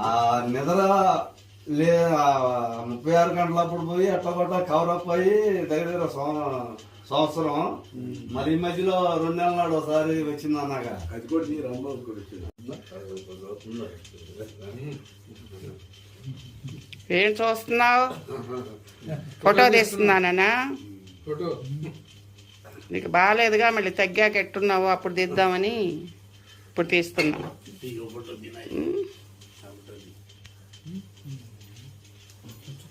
ఆ నిద్ర లే ముప్పై ఆరు గంటలప్పుడు పోయి అట్లా కొట్ట కవర్ అప్ అయ్యి దగ్గర దగ్గర సంవ- సంవత్సరం మరి ఈ మధ్యలో రెండు నెలల నాడు ఒకసారి వచ్చింది అన్నాక. అది కూడా నీ రాంబాబు కూడా ఏం చూస్తున్నావు? ఫోటో తీస్తున్నానా ఫోటో. నీకు బాగాలేదుగా మళ్ళీ తగ్గాక ఎట్టున్నావు అప్పుడు తీద్దామని ఇప్పుడు తీస్తున్నా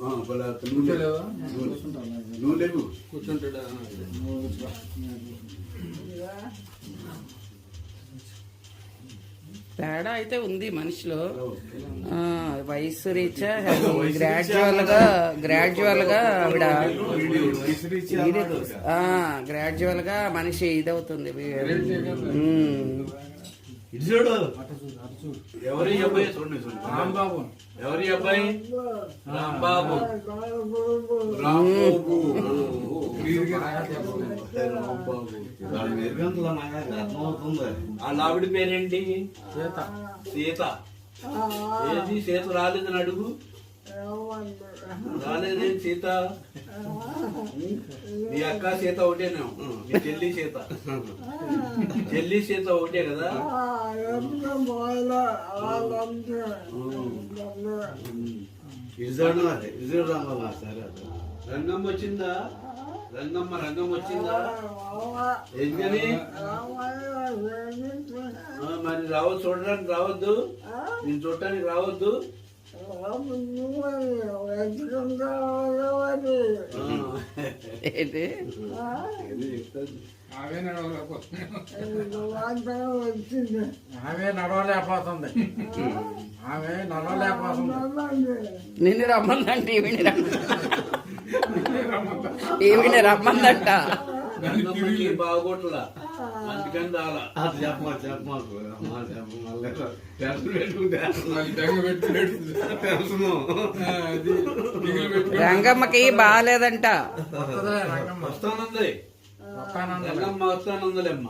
నువ్వు లేవు. నువ్వు లేవు. కూర్చుంటాడా? తేడా అయితే ఉంది మనిషిలో. ఆ, వయసు రీత్యా గ్రాడ్యువల్గా గ్రాడ్యువల్గా ఆవిడ. గ్రాడ్యువల్గా మనిషి ఇదవుతుంది. చూడు ఎవరి అబ్బాయి? చూడండి. రాంబాబు. ఎవరి అబ్బాయి? రాంబాబు. రాంబాబు. వాళ్ళ ఆవిడ పేరేంటి? సీత. సీత. ఏది? సీత రాలేదని అడుగు. రాలేదే సీత? మీ అక్క సీత ఒకటేనేమో మీ చెల్లి సీత. చెల్లి సీత ఒకటే కదా? ఇటు చూడు రంగమ్మ సరే రంగం రంగమ్మ వచ్చిందా? రంగమ్మ రంగం వచ్చిందా? ఎందుకని మరి రావద్దు చూడడానికి రావద్దు. నేను చూడటానికి రావద్దు. ఏంటి? ఆమె నడవలేకపోతుంది ఆమె నడవలేకపోతుంది. ఆమె నడవలేకపోతుంది. నిన్ను రమ్మందంట ఈవిని ఈవిని రమ్మందంట. బాగోట్లా. రంగమ్మకి బాగాలేదంట? వస్తానంది? రంగమ్మ వస్తానందులేమ్మ.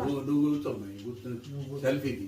నువ్వు కూర్చోమ్మా సెల్ఫీకి